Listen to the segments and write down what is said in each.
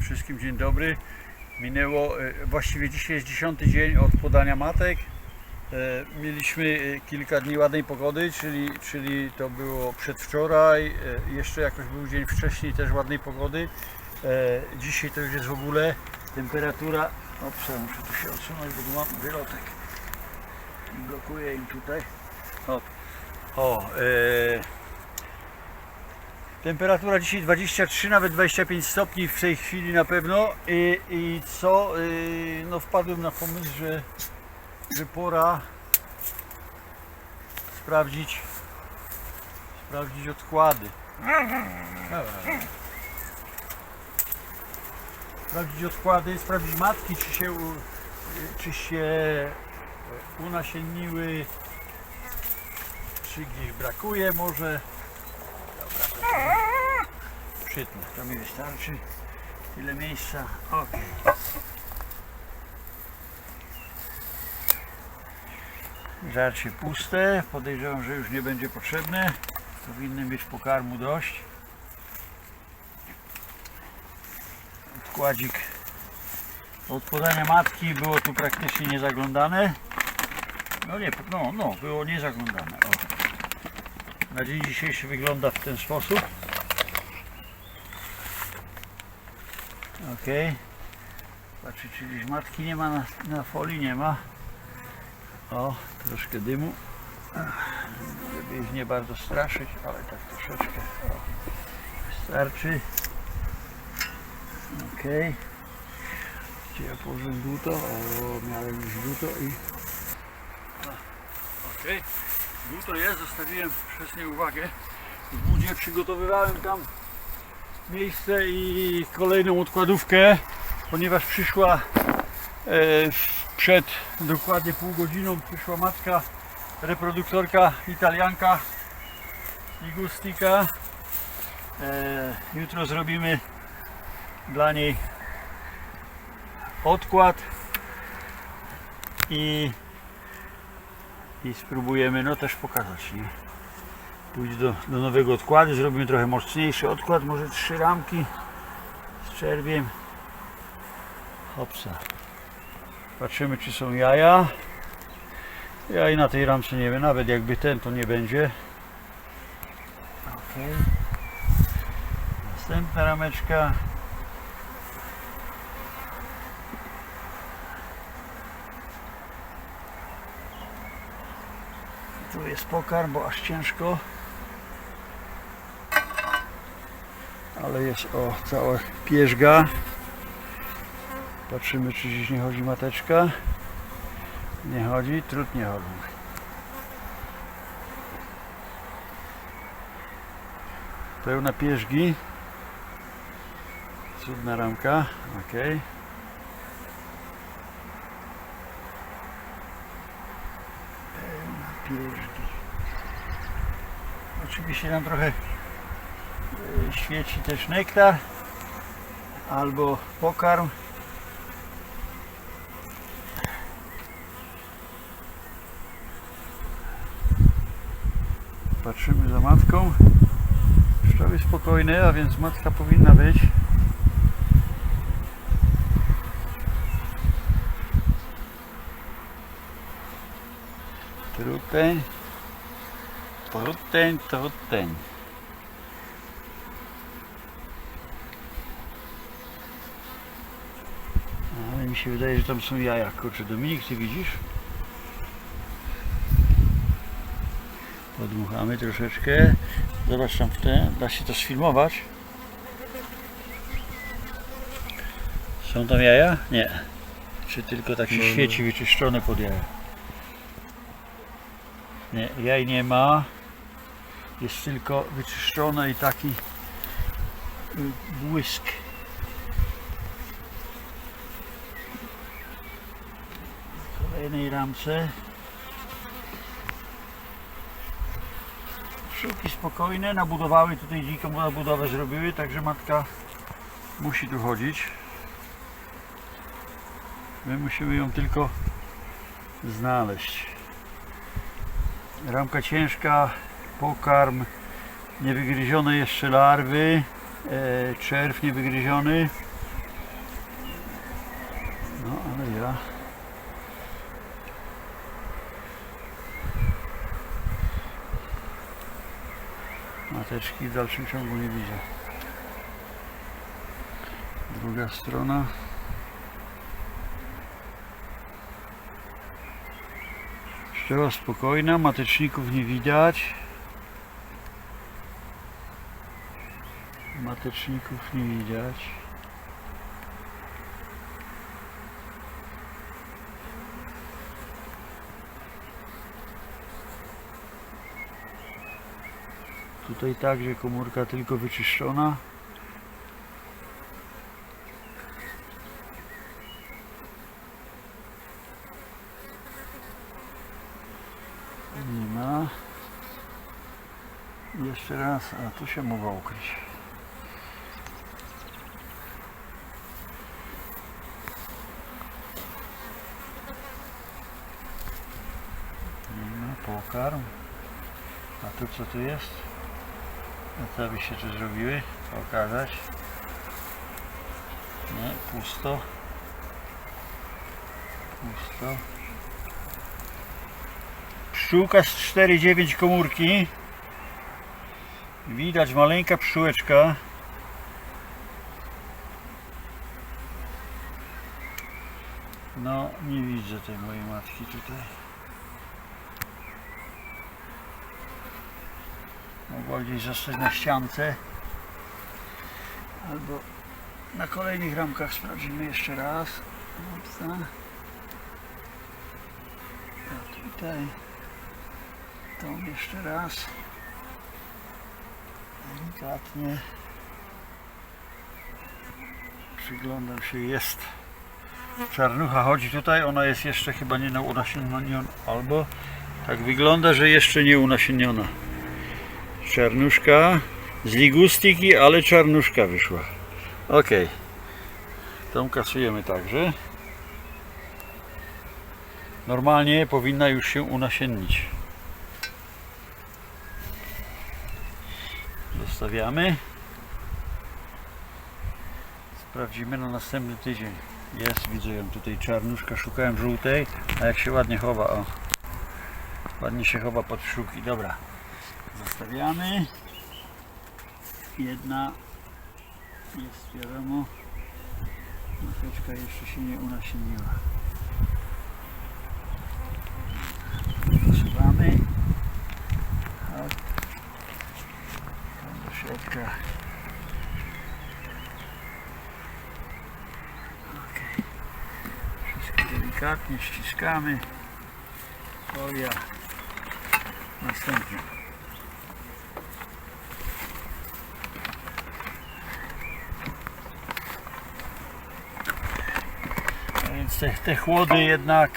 Wszystkim dzień dobry. Minęło, e, właściwie dzisiaj jest dziesiąty dzień od podania matek. E, Mieliśmy e, kilka dni ładnej pogody, czyli, czyli to było przedwczoraj, jeszcze jakoś był dzień wcześniej też ładnej pogody. Dzisiaj to już jest w ogóle temperatura, o muszę tu się odsunąć, bo tu mam wylotek. Blokuję im tutaj. O, o e, Temperatura dzisiaj 23, nawet 25 stopni w tej chwili na pewno i, i co, yy, no wpadłem na pomysł, że, że pora sprawdzić sprawdzić odkłady. Sprawdzić odkłady, sprawdzić matki, czy się, czy się unasienniły, czy gdzieś brakuje może. To mi wystarczy. Tyle miejsca. Ok. Żarcie puste. Podejrzewam, że już nie będzie potrzebne. Powinny mieć pokarmu dość. Odkładzik od podania matki było tu praktycznie niezaglądane. No nie, no, no, było niezaglądane. O. Na dzień dzisiejszy wygląda w ten sposób. Ok. Patrzę, czy gdzieś matki nie ma na, na folii, nie ma. O, troszkę dymu. Żeby ich nie bardzo straszyć, ale tak troszeczkę. O, wystarczy. Ok. Gdzie ja położyłem dłuto? O, miałem już dłuto i... Ok. Dłuto jest, zostawiłem przez nie uwagę. W budzie przygotowywałem tam miejsce i kolejną odkładówkę, ponieważ przyszła e, przed dokładnie pół godziną przyszła matka reproduktorka italianka Ligustica. E, jutro zrobimy dla niej odkład i, i spróbujemy no też pokazać. Nie? Pójść do, do nowego odkładu, zrobimy trochę mocniejszy odkład, może trzy ramki z czerwiem. Hopsa. Patrzymy czy są jaja. Jaj na tej ramce nie wiem, nawet jakby ten to nie będzie. Ok. Następna rameczka. Tu jest pokarm, bo aż ciężko. Ale jest o cała pierzga. Patrzymy czy gdzieś nie chodzi mateczka. Nie chodzi, trud nie chodzą. Pełna pierzgi. Cudna ramka. Ok. pierzgi. Oczywiście nam trochę świeci też nektar albo pokarm. Patrzymy za matką. Szczawy spokojne, a więc matka powinna być. Truteń. Truteń, truteń. Ale mi się wydaje, że tam są jaja. Kurczę, Dominik, ty widzisz? Podmuchamy troszeczkę. Zobacz tam w te. Da się to sfilmować. Są tam jaja? Nie. Czy tylko tak się świeci wyczyszczone pod jaja? Nie, jaj nie ma. Jest tylko wyczyszczone i taki y, błysk. Kolejnej ramce. Szuki spokojne, nabudowały tutaj dziką nabudowę zrobiły, także matka musi tu chodzić. My musimy ją tylko znaleźć. Ramka ciężka, pokarm, niewygryzione jeszcze larwy, e, czerw niewygryziony, zdrowia. Mateczki w dalszym ciągu nie widzę. Druga strona. Szczela spokojna, mateczników nie widać. Mateczników nie widać. Tutaj także komórka tylko wyczyszczona. Nie ma. Jeszcze raz, a tu się mogła ukryć. Nie ma, pokarm. A tu co tu jest? A co by się tu zrobiły? Pokazać. Nie, pusto. Pusto. Pszczółka z 4,9 komórki. Widać maleńka pszczółeczka. No, nie widzę tej mojej matki tutaj. Mogła gdzieś zostać na ściance. Albo na kolejnych ramkach sprawdzimy jeszcze raz. Opsa. A tutaj. Tą jeszcze raz. Delikatnie. Przyglądam się, jest czarnucha chodzi tutaj, ona jest jeszcze chyba nie unasienniona, albo tak wygląda, że jeszcze nie unasienniona. Czarnuszka z ligustyki, ale czarnuszka wyszła. Ok. Tą kasujemy także. Normalnie powinna już się unasiennić. Zostawiamy. Sprawdzimy na następny tydzień. Jest, widzę ją tutaj czarnuszka, szukałem żółtej, a jak się ładnie chowa, o. Ładnie się chowa pod szuki, dobra. Zostawiamy. Jedna jest wiadomo. Mateczka jeszcze się nie unasienniła. Zasuwamy. Hop. Tam do środka. Wszystko delikatnie ściskamy. Folia. Następnie. Te, te chłody jednak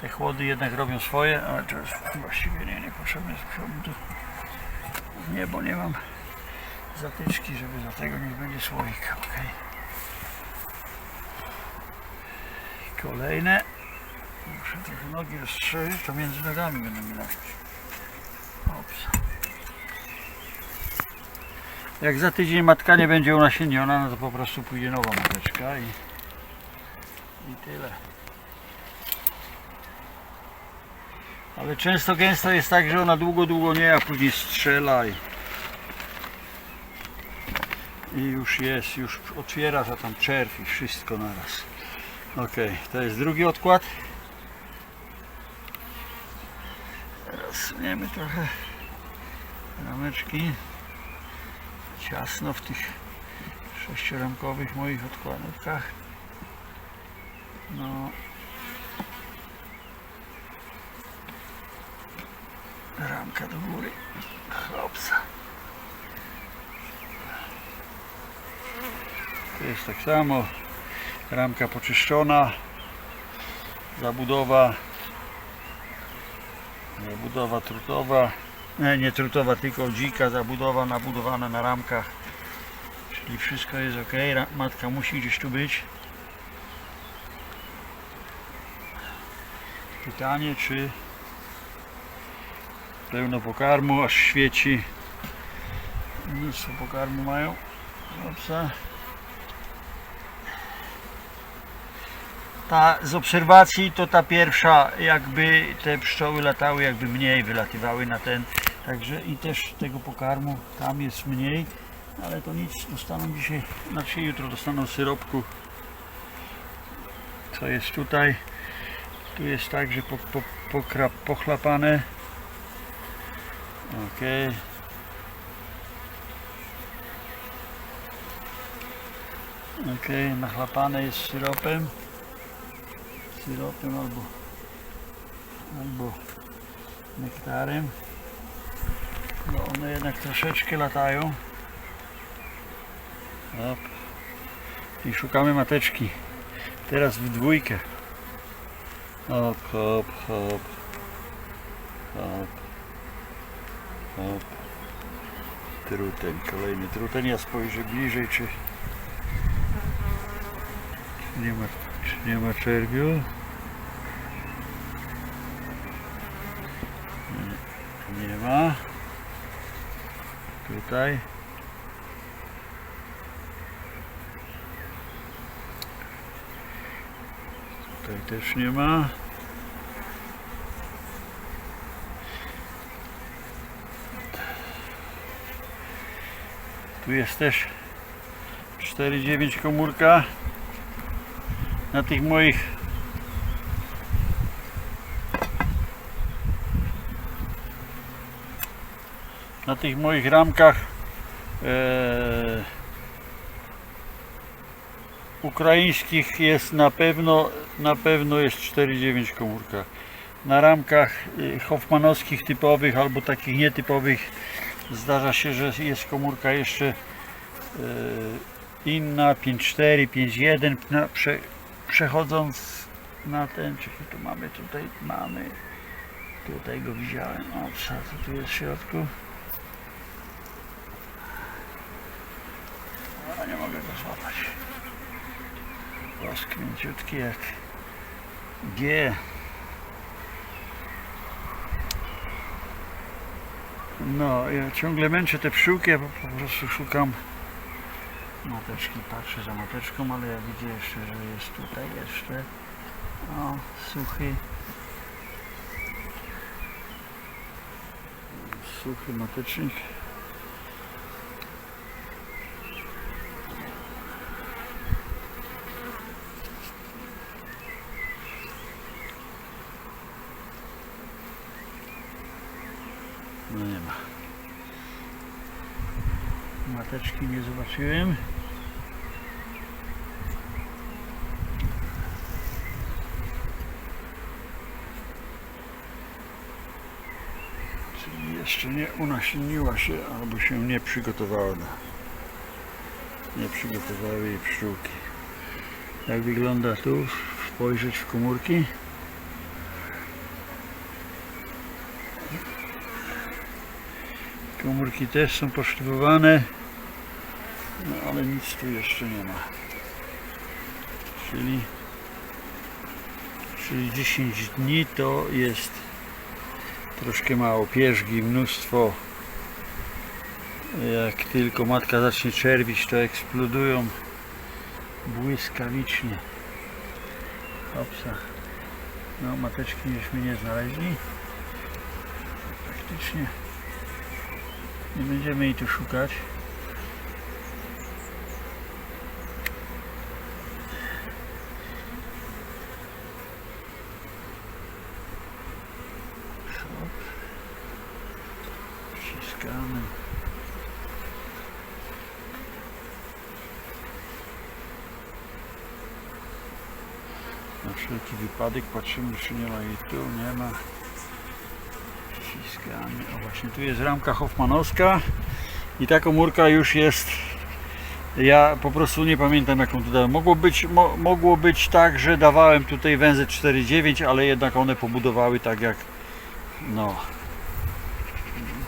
te chłody jednak robią swoje, ale to jest właściwie nie, niepotrzebne. Nie, bo nie mam zatyczki, żeby do tego niech będzie słoik. ok. Kolejne. Muszę trochę nogi rozstrzelić, to między nogami będę mi. Ops. Jak za tydzień matka nie będzie unasienniona, no to po prostu pójdzie nowa mateczka i, i tyle. Ale często gęsto jest tak, że ona długo, długo nie, a później strzela i, i już jest, już otwiera za tam czerw i wszystko naraz. Ok, to jest drugi odkład. Teraz suniemy trochę rameczki. Ciasno w tych sześcioramkowych moich odkładówkach. No. Ramka do góry. Hopsa. To jest tak samo. Ramka poczyszczona. Zabudowa. Zabudowa trutowa. Nie, nie trutowa, tylko dzika zabudowa nabudowana na ramkach. Czyli wszystko jest ok. Matka musi gdzieś tu być. Pytanie, czy pełno pokarmu, aż świeci. Mnóstwo pokarmu mają. Opsa. ta z obserwacji to ta pierwsza jakby te pszczoły latały jakby mniej wylatywały na ten także i też tego pokarmu tam jest mniej ale to nic dostaną dzisiaj znaczy jutro dostaną syropku co jest tutaj tu jest także po, po, pokra, pochlapane. Ok ok nachlapane jest syropem. Syropem albo albo nektarem. No one jednak troszeczkę latają. Hop. i szukamy mateczki. Teraz w dwójkę hop hop hop. Hop. Hop. Truteń, kolejny truteń ja spojrzę bliżej czy czy nie ma, czy nie ma czerwiu? Nie, nie ma. Tutaj też nie ma. Tu jest też 4,9 komórka na tych moich na tych moich ramkach e, ukraińskich jest na pewno na pewno jest 4,9 komórka na ramkach e, hoffmanowskich typowych albo takich nietypowych zdarza się, że jest komórka jeszcze e, inna 5.4, 5.1 na- prze, przechodząc na ten, czy tu mamy, tutaj mamy. Tutaj go widziałem, o co tu jest w środku? A nie mogę go złapać rozkręciutki jak G. No ja ciągle męczę te pszczółki, ja po prostu szukam mateczki, patrzę za mateczką, ale ja widzę jeszcze, że jest tutaj jeszcze. O, suchy. Suchy matecznik no nie ma. Mateczki nie zobaczyłem. Czyli jeszcze nie unasieniła się albo się nie przygotowała nie przygotowały jej pszczółki. Jak wygląda tu? Spojrzeć w komórki komórki też są poszlifowane. No ale nic tu jeszcze nie ma. Czyli czyli 10 dni to jest troszkę mało. Pierzgi, mnóstwo. Jak tylko matka zacznie czerwić to eksplodują błyskawicznie. Hopsa. no mateczki żeśmy nie znaleźli. Praktycznie nie będziemy jej tu szukać. Na wszelki wypadek patrzymy czy nie ma jej tu, nie ma. Wciskamy. O właśnie tu jest ramka Hoffmanowska i ta komórka już jest ja po prostu nie pamiętam jaką tu dałem. Mogło być, mo, mogło być tak, że dawałem tutaj węzeł 4,9, ale jednak one pobudowały tak jak no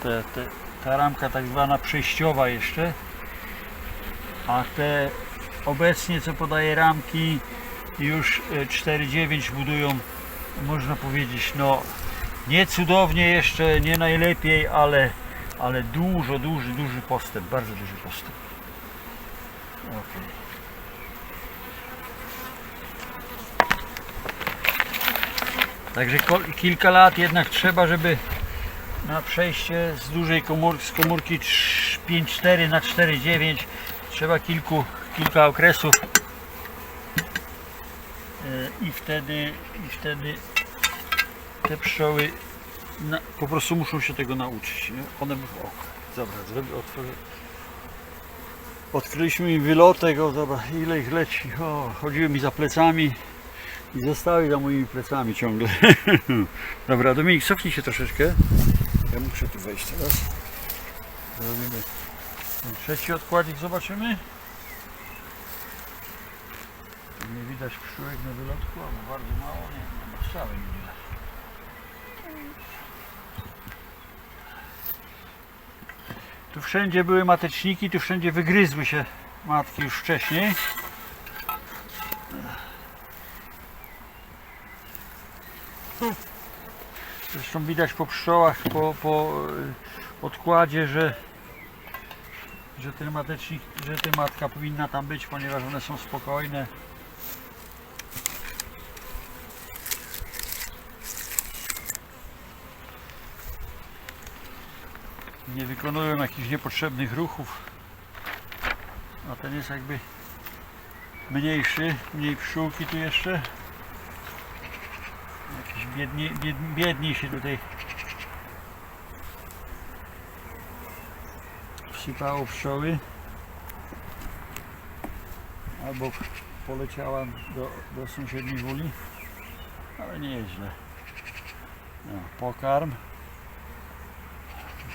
te, te, ta ramka tak zwana przejściowa jeszcze a te obecnie co podaje ramki już e, 4,9 budują można powiedzieć no nie cudownie jeszcze, nie najlepiej, ale, ale dużo, duży, duży postęp, bardzo duży postęp. Okej. Także kilka lat jednak trzeba, żeby na przejście z dużej komórki, z komórki 5.4 na 4.9 trzeba kilku, kilka okresów E, i wtedy, i wtedy te pszczoły na, po prostu muszą się tego nauczyć. Nie? One o, dobra, zrobię, otworzę. Odkryliśmy im wylotek, o dobra, ile ich leci. O, chodziły mi za plecami i zostały za moimi plecami ciągle. dobra, Dominik, cofnij się troszeczkę. Ja muszę tu wejść teraz. Zrobimy ten trzeci odkładzik, zobaczymy. Tu nie widać pszczółek na wylotku, albo bardzo mało, nie, nie ma nie widać. Tu wszędzie były mateczniki, tu wszędzie wygryzły się matki już wcześniej. Zresztą widać po pszczołach, po, po y, odkładzie, że, że ten matecznik, że ta matka powinna tam być, ponieważ one są spokojne. Nie wykonują jakichś niepotrzebnych ruchów. A ten jest jakby mniejszy, mniej pszczółki tu jeszcze. Jakiś biedni, bied, biedniej się tutaj wsypało pszczoły. Albo poleciała do, do sąsiedniej wuli. Ale nie jest źle. No, pokarm.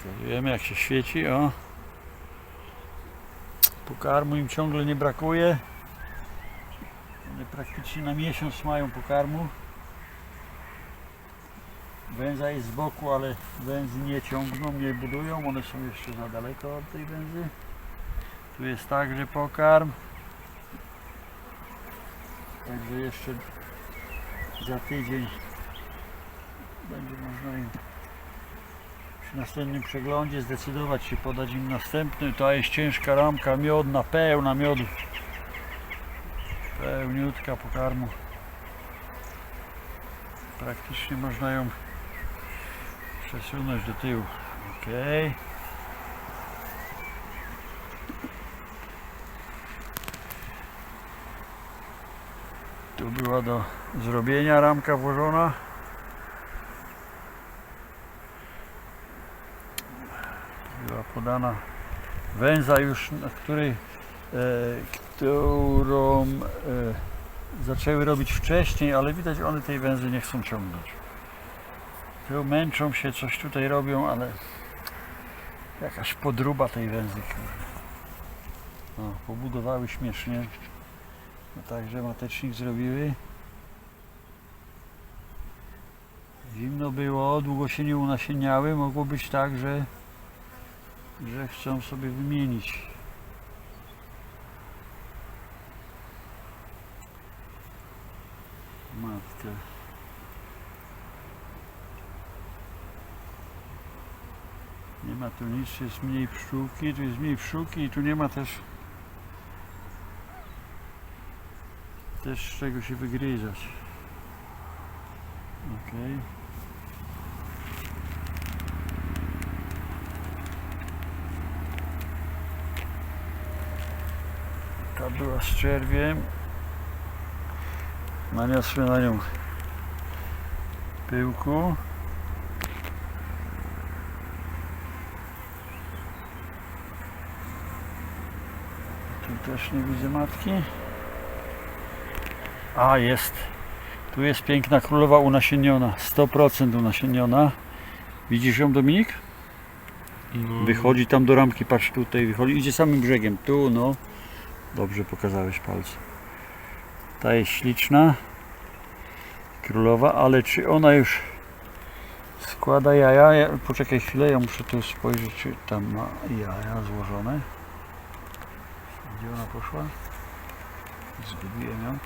Pokazujemy jak się świeci, o. Pokarmu im ciągle nie brakuje. One praktycznie na miesiąc mają pokarmu. Węza jest z boku, ale węzy nie ciągną, nie budują, one są jeszcze za daleko od tej węzy. Tu jest także pokarm. Także jeszcze za tydzień będzie można im przy następnym przeglądzie zdecydować się podać im następny. To jest ciężka ramka miodna, pełna miodu. Pełniutka pokarmu. Praktycznie można ją przesunąć do tyłu. Ok. Tu była do zrobienia ramka włożona. Była podana węza już, na której, e, którą e, zaczęły robić wcześniej, ale widać one tej węzy nie chcą ciągnąć. Tu męczą się, coś tutaj robią, ale jakaś podruba tej węzy. No, pobudowały śmiesznie. No, także matecznik zrobiły. Zimno było, długo się nie unasieniały. Mogło być tak, że że chcą sobie wymienić. Matkę. Nie ma tu nic, jest mniej pszczółki, tu jest mniej pszczółki i tu nie ma też też z czego się wygryzać. Okej. Ta była z czerwiem. Naniosłem na nią pyłku. Tu też nie widzę matki. A, jest. Tu jest piękna królowa unasieniona. 100% unasieniona. Widzisz ją, Dominik? Wychodzi tam do ramki, patrz tutaj, wychodzi, idzie samym brzegiem. Tu, no. Dobrze pokazałeś palce. Ta jest śliczna. Królowa, ale czy ona już składa jaja? Ja, poczekaj chwilę, ja muszę tu spojrzeć, czy tam ma jaja złożone. Gdzie ona poszła? Zgubiłem ją.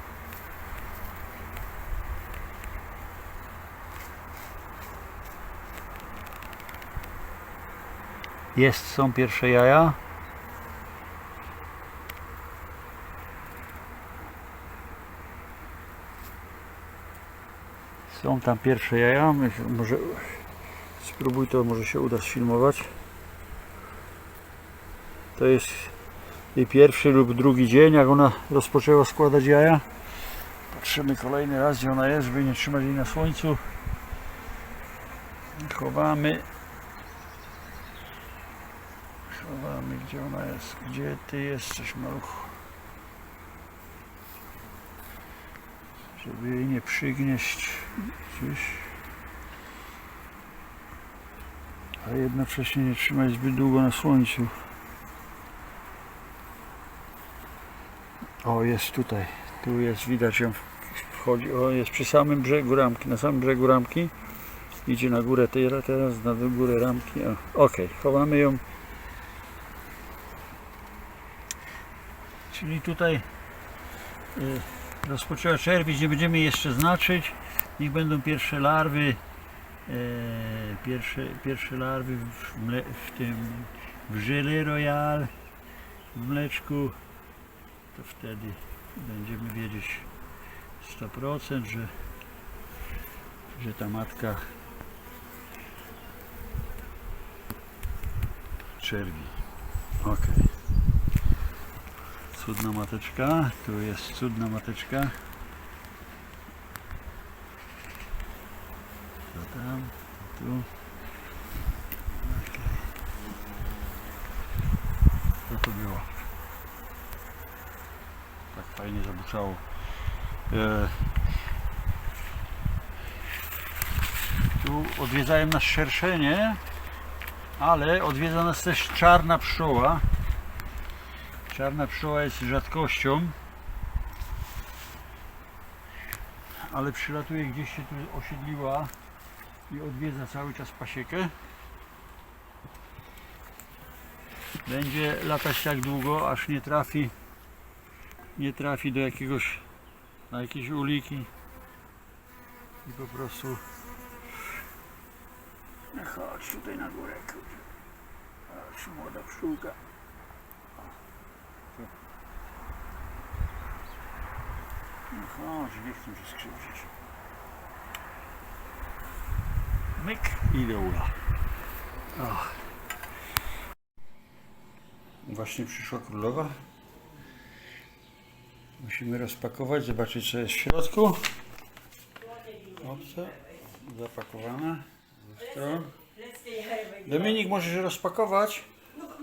Jest, są pierwsze jaja. Są tam pierwsze jaja. Może spróbuj to, może się uda sfilmować. To jest jej pierwszy lub drugi dzień, jak ona rozpoczęła składać jaja. Patrzymy kolejny raz, gdzie ona jest, żeby nie trzymać jej na słońcu. Chowamy. Chowamy, gdzie ona jest. Gdzie ty jesteś, maluchu? Żeby jej nie przygnieść gdzieś. A jednocześnie nie trzymać zbyt długo na słońcu. O, jest tutaj. Tu jest, widać ją wchodzi. O, jest przy samym brzegu ramki, na samym brzegu ramki. Idzie na górę tej, teraz na górę ramki. O, Okej, chowamy ją. Czyli tutaj y, rozpoczęła czerwiec, nie będziemy jeszcze znaczyć. Niech będą pierwsze larwy. E, pierwsze, pierwsze larwy w, mle, w tym w royal w mleczku to wtedy będziemy wiedzieć 100% że, że ta matka czerwi ok cudna mateczka tu jest cudna mateczka to tam tu Okej. co to było tak fajnie zabuczało. E, tu odwiedzają nas szerszenie, ale odwiedza nas też czarna pszczoła. Czarna pszczoła jest rzadkością, ale przylatuje gdzieś się tu osiedliła i odwiedza cały czas pasiekę. Będzie latać tak długo, aż nie trafi nie trafi do jakiegoś na jakieś uliki. I po prostu chodź tutaj na górę chodź młoda pszczółka no chodź nie chcę się skrzywdzić myk i do ula właśnie przyszła królowa Musimy rozpakować, zobaczyć co jest w środku. Ze stron. Dominik, możesz rozpakować?